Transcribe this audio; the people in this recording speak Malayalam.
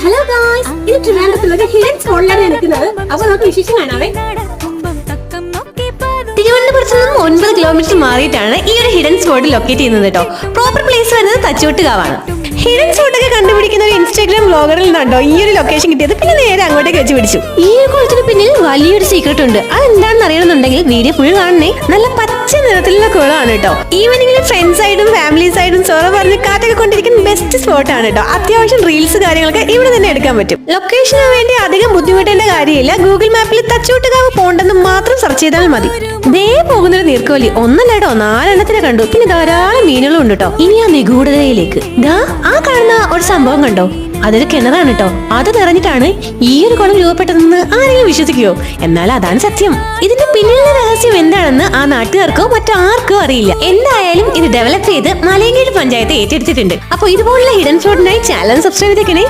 ഹലോ ഗായ്സ് ഇത് ട്രിവാൻഡ്രത്തുള്ള ഒരു ഹിഡൻ സ്പോട്ടിലാണ് നിൽക്കുന്നത്. അപ്പൊ നമുക്ക് വിശേഷം കാണാവേ. തിരുവനന്തപുരത്ത് നിന്നും ഒൻപത് കിലോമീറ്റർ മാറിയിട്ടാണ് ഈ ഒരു ഹിഡൻ സ്പോട്ട് ലൊക്കേറ്റ് ചെയ്യുന്നത് കേട്ടോ. പ്രോപ്പർ പ്ലേസ് വരുന്നത് തച്ചോട്ടുകാവാണ്. ഹിഡൻ സ്പോട്ട് ഒക്കെ കണ്ടുപിടിക്കുന്ന ഒരു ഇൻസ്റ്റാഗ്രാം ബ്ലോഗറിൽ നിന്നുണ്ടോ ഈ ഒരു ലൊക്കേഷൻ കിട്ടിയത്. പിന്നെ നേരെ അങ്ങോട്ടേക്ക് വെച്ച് പിടിച്ചു. ഈ ഒരു കുളത്തിന് പിന്നിൽ വലിയൊരു സീക്രട്ട് ഉണ്ട്. അതെന്താണെന്ന് അറിയണമെന്നുണ്ടെങ്കിൽ വീഡിയോ ഫുൾ കാണണേ നല്ല പച്ച നിറത്തിലുള്ള കുളമാണ് കേട്ടോ. ഈവനിങ്ങിൽ ഫ്രണ്ട്സ് ആയിട്ടും ഫാമിലി ആയിട്ടും സോറ പറഞ്ഞ് കാറ്റൊക്കെ കൊണ്ടിരിക്കുന്ന ബെസ്റ്റ് സ്പോട്ടാണ് കേട്ടോ. അത്യാവശ്യം റീൽസ് കാര്യങ്ങളൊക്കെ ഇവിടെ തന്നെ എടുക്കാൻ പറ്റും. ലൊക്കേഷന് വേണ്ടി അധികം ബുദ്ധിമുട്ടേണ്ട കാര്യമില്ല. ഗൂഗിൾ മാപ്പിൽ തച്ചോട്ടുകാവ് പോണ്ടെന്ന് മാത്രം സെർച്ച് ചെയ്താൽ മതി. ദേ പോകുന്നൊരു നീർക്കോലി. ഒന്നല്ലേട്ടോ നാലെണ്ണത്തിനെ കണ്ടു. പിന്നെ ധാരാളം മീനുകളും ഉണ്ട് കേട്ടോ. ഇനി ആ നിഗൂഢതയിലേക്ക്. ദാ ആ കാണുന്ന ഒരു സംഭവം കണ്ടോ? അതൊരു കിണറാണ് കേട്ടോ. അത് നിറഞ്ഞിട്ടാണ് ഈ ഒരു കുളം രൂപപ്പെട്ടതെന്ന് ആരെങ്കിലും വിശ്വസിക്കുവോ? എന്നാൽ അതാണ് സത്യം. ഇതിന്റെ പിന്നിലെ രഹസ്യം എന്താണെന്ന് ആ നാട്ടുകാർക്കോ മറ്റാർക്കോ അറിയില്ല. എന്തായാലും ഇത് ഡെവലപ്പ് ചെയ്ത് മലയങ്കീഴ് പഞ്ചായത്ത് ഏറ്റെടുത്തിട്ടുണ്ട്. അപ്പൊ ഇതുപോലുള്ള ഹിഡൻ സ്പോട്ടിനായി ചാനൽ സബ്സ്ക്രൈബ് ചെയ്തേക്കണേ.